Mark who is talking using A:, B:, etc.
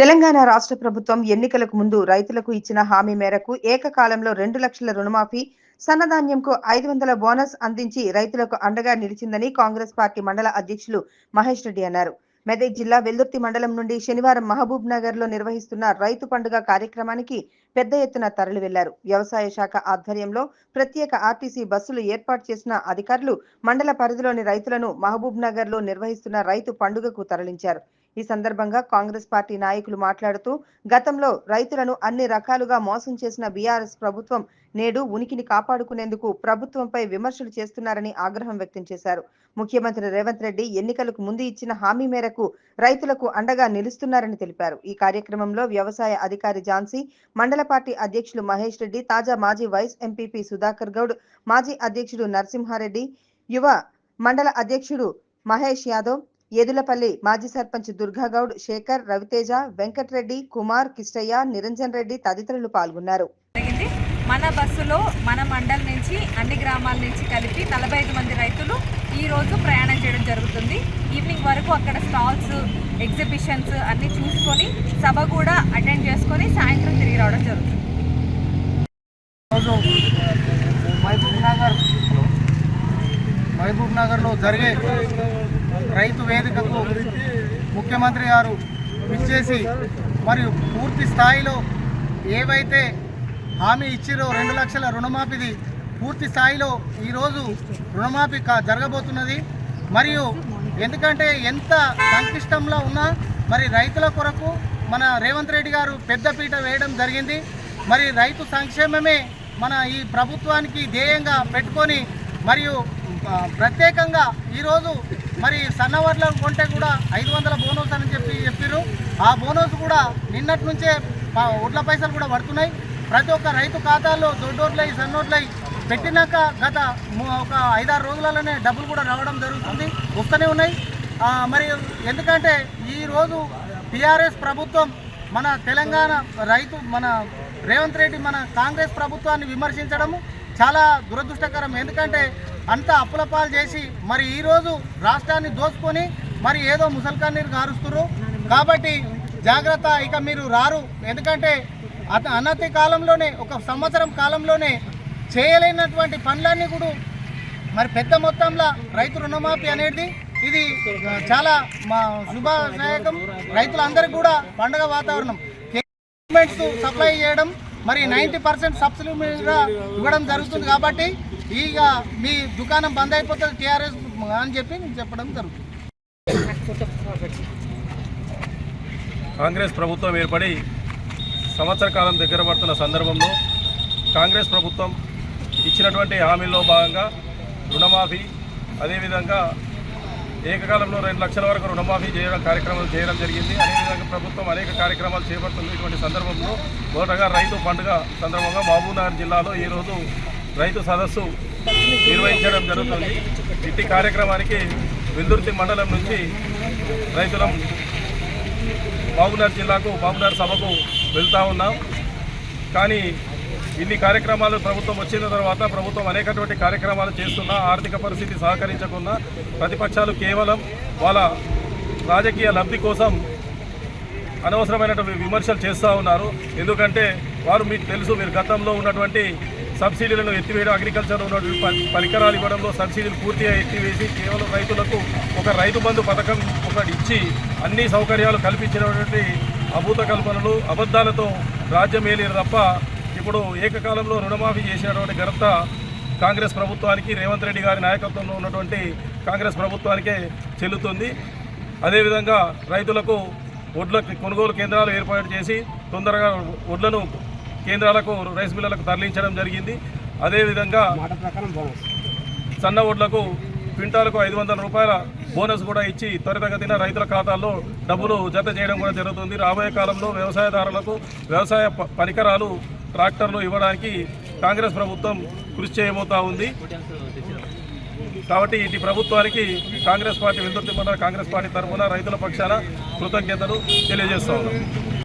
A: తెలంగాణ రాష్ట్ర ప్రభుత్వం ఎన్నికలకు ముందు రైతులకు ఇచ్చిన హామీ మేరకు ఏకకాలంలో రెండు లక్షల రుణమాఫీ సన్నధాన్యంకు ఐదు వందల బోనస్ అందించి రైతులకు అండగా నిలిచిందని కాంగ్రెస్ పార్టీ మండల అధ్యక్షులు మహేష్ రెడ్డి అన్నారు. మెదక్ జిల్లా వెల్దుర్తి మండలం నుండి శనివారం మహబూబ్ నగర్లో నిర్వహిస్తున్న రైతు పండుగ కార్యక్రమానికి పెద్ద ఎత్తున తరలి వెళ్ళారు. వ్యవసాయ శాఖ ఆధ్వర్యంలో ప్రత్యేక ఆర్టీసీ బస్సులు ఏర్పాటు చేసిన అధికారులు మండల పరిధిలోని రైతులను మహబూబ్ నగర్లో నిర్వహిస్తున్న రైతు పండుగకు తరలించారు. ఈ సందర్భంగా కాంగ్రెస్ పార్టీ నాయకులు మాట్లాడుతూ గతంలో రైతులను అన్ని రకాలుగా మోసం చేసిన బీఆర్ఎస్ ప్రభుత్వం నేడు ఉనికిని కాపాడుకునేందుకు ప్రభుత్వంపై విమర్శలు చేస్తున్నారని ఆగ్రహం వ్యక్తం చేశారు. ముఖ్యమంత్రి రేవంత్ రెడ్డి ఎన్నికలకు ముందు ఇచ్చిన హామీ మేరకు రైతులకు అండగా నిలుస్తున్నారని తెలిపారు. ఈ కార్యక్రమంలో వ్యవసాయ అధికారి ఝాన్సీ మండల పార్టీ అధ్యక్షులు మహేష్ రెడ్డి తాజా మాజీ వైస్ ఎంపీపీ సుధాకర్ గౌడ్ మాజీ అధ్యక్షుడు నరసింహారెడ్డి యువ మండల అధ్యక్షుడు మహేష్ యాదవ్ ఎదులపల్లి మాజీ సర్పంచ్ దుర్గాగౌడ్ శేఖర్ రవితేజ వెంకట్రెడ్డి కుమార్ కిష్టయ్య నిరంజన్ రెడ్డి తదితరులు పాల్గొన్నారు.
B: జరిగింది. మన బస్సులో మన మండల్ నుంచి అన్ని గ్రామాల నుంచి కలిపి నలభై ఐదు మంది రైతులు ఈ రోజు ప్రయాణం చేయడం జరుగుతుంది. ఈవినింగ్ వరకు అక్కడ స్టాల్స్ ఎగ్జిబిషన్స్ అన్ని చూసుకొని సభ కూడా అటెండ్ చేసుకొని సాయంత్రం తిరిగి రావడం జరుగుతుంది.
C: మహబూబ్ నగర్ మహబూబ్ నగర్లో జరిగే రైతు వేదికకు ముఖ్యమంత్రి గారు విచ్చేసి మరియు పూర్తి స్థాయిలో ఏవైతే హామీ ఇచ్చిరో రెండు లక్షల రుణమాఫీది పూర్తి స్థాయిలో ఈరోజు రుణమాఫీ కా- జరగబోతున్నది. మరియు ఎందుకంటే ఎంత సంక్లిష్టంలో ఉన్నా మరి రైతుల కొరకు మన రేవంత్ రెడ్డి గారు పెద్దపీట వేయడం జరిగింది. మరి రైతు సంక్షేమమే మన ఈ ప్రభుత్వానికి ధ్యేయంగా పెట్టుకొని మరియు ప్రత్యేకంగా ఈరోజు మరి సన్నవడ్ల కొంటే కూడా ఐదు వందల బోనస్ అని చెప్పి చెప్పారు ఆ బోనస్ కూడా నిన్నటి నుంచే ఒడ్ల వడ్ల పైసలు కూడా పడుతున్నాయి. ప్రతి ఒక్క రైతు ఖాతాల్లో దొడ్డోట్లై సన్నోట్లై పెట్టినాక గత ఒక ఐదారు రోజులలోనే డబ్బులు కూడా రావడం జరుగుతుంది. వస్తూనే ఉన్నాయి. మరి ఎందుకంటే ఈరోజు టీఆర్ఎస్ ప్రభుత్వం మన తెలంగాణ రైతు మన రేవంత్ రెడ్డి మన కాంగ్రెస్ ప్రభుత్వాన్ని విమర్శించడము చాలా దురదృష్టకరం. ఎందుకంటే అంతా అప్పుల పాలు చేసి మరి ఈరోజు రాష్ట్రాన్ని దోచుకొని మరి ఏదో ముసల్కాన్నీరు గారుస్తున్నారు కాబట్టి జాగ్రత్త ఇక మీరు రారు. ఎందుకంటే అత అన్నతి కాలంలోనే ఒక సంవత్సరం కాలంలోనే చేయలేనటువంటి పనులన్నీ కూడా మరి పెద్ద మొత్తంలో రైతు రుణమాఫీ అనేది ఇది చాలా మా శుభదాయకం రైతులందరికీ కూడా పండగ వాతావరణం. గవర్నమెంట్స్ సప్లై చేయడం మరి నైంటీ పర్సెంట్ సబ్సిడీ మీద ఇవ్వడం జరుగుతుంది కాబట్టి ఇక మీ దుకాణం బంద్ అయిపోతుంది టీఆర్ఎస్ అని చెప్పి నేను చెప్పడం జరుగుతుంది.
D: కాంగ్రెస్ ప్రభుత్వం ఏర్పడి సంవత్సర కాలం దగ్గర పడుతున్న సందర్భంలో కాంగ్రెస్ ప్రభుత్వం ఇచ్చినటువంటి హామీల్లో భాగంగా రుణమాఫీ అదేవిధంగా ఏకకాలంలో రెండు లక్షల వరకు రుణమాఫీ చేయడం కార్యక్రమాలు చేయడం జరిగింది. అదేవిధంగా ప్రభుత్వం అనేక కార్యక్రమాలు చేపడుతుంది ఇటువంటి సందర్భంలో మొదటగా రైతు పండుగ సందర్భంగా మహబూబ్నగర్ జిల్లాలో ఈరోజు రైతు సదస్సు నిర్వహించడం జరుగుతుంది. ఇట్టి కార్యక్రమానికి విందుర్తి మండలం నుంచి రైతులం మహబూబ్నగర్ జిల్లాకు మహబూబ్నగర్ సభకు వెళ్తూ ఉన్నాం. కానీ ఇన్ని కార్యక్రమాలు ప్రభుత్వం వచ్చిన తర్వాత ప్రభుత్వం అనేకటువంటి కార్యక్రమాలు చేస్తున్నా ఆర్థిక పరిస్థితి సహకరించకుండా ప్రతిపక్షాలు కేవలం వాళ్ళ రాజకీయ లబ్ధి కోసం అనవసరమైనటువంటి విమర్శలు చేస్తూ ఉన్నారు. ఎందుకంటే వారు మీకు తెలుసు మీరు గతంలో ఉన్నటువంటి సబ్సిడీలను ఎత్తివేయడం అగ్రికల్చర్ ఉన్నటువంటి పరికరాలు ఇవ్వడంలో సబ్సిడీలు పూర్తిగా ఎత్తివేసి కేవలం రైతులకు ఒక రైతు బంధు పథకం ఒకటి ఇచ్చి అన్ని సౌకర్యాలు కల్పించినటువంటి అభూత కల్పనలు అబద్ధాలతో రాజ్యం ఏలేరు తప్ప ఇప్పుడు ఏకకాలంలో రుణమాఫీ చేసినటువంటి ఘనత కాంగ్రెస్ ప్రభుత్వానికి రేవంత్ రెడ్డి గారి నాయకత్వంలో ఉన్నటువంటి కాంగ్రెస్ ప్రభుత్వానికే చెల్లుతుంది. అదేవిధంగా రైతులకు వడ్ల కొనుగోలు కేంద్రాలు ఏర్పాటు చేసి తొందరగా వడ్లను కేంద్రాలకు రైస్ మిల్లలకు తరలించడం జరిగింది. అదేవిధంగా సన్న వడ్లకు క్వింటాలకు ఐదు వందల రూపాయల బోనస్ కూడా ఇచ్చి త్వరితగతిన రైతుల ఖాతాల్లో డబ్బులు జత చేయడం కూడా జరుగుతుంది. రాబోయే కాలంలో వ్యవసాయదారులకు వ్యవసాయ పరికరాలు ట్రాక్టర్లు ఇవ్వడానికి కాంగ్రెస్ ప్రభుత్వం కృషి చేయబోతా ఉంది. కాబట్టి ఇటు ప్రభుత్వానికి కాంగ్రెస్ పార్టీ మండల కాంగ్రెస్ పార్టీ తరఫున రైతుల పక్షాన కృతజ్ఞతలు తెలియజేస్తా ఉన్నాం.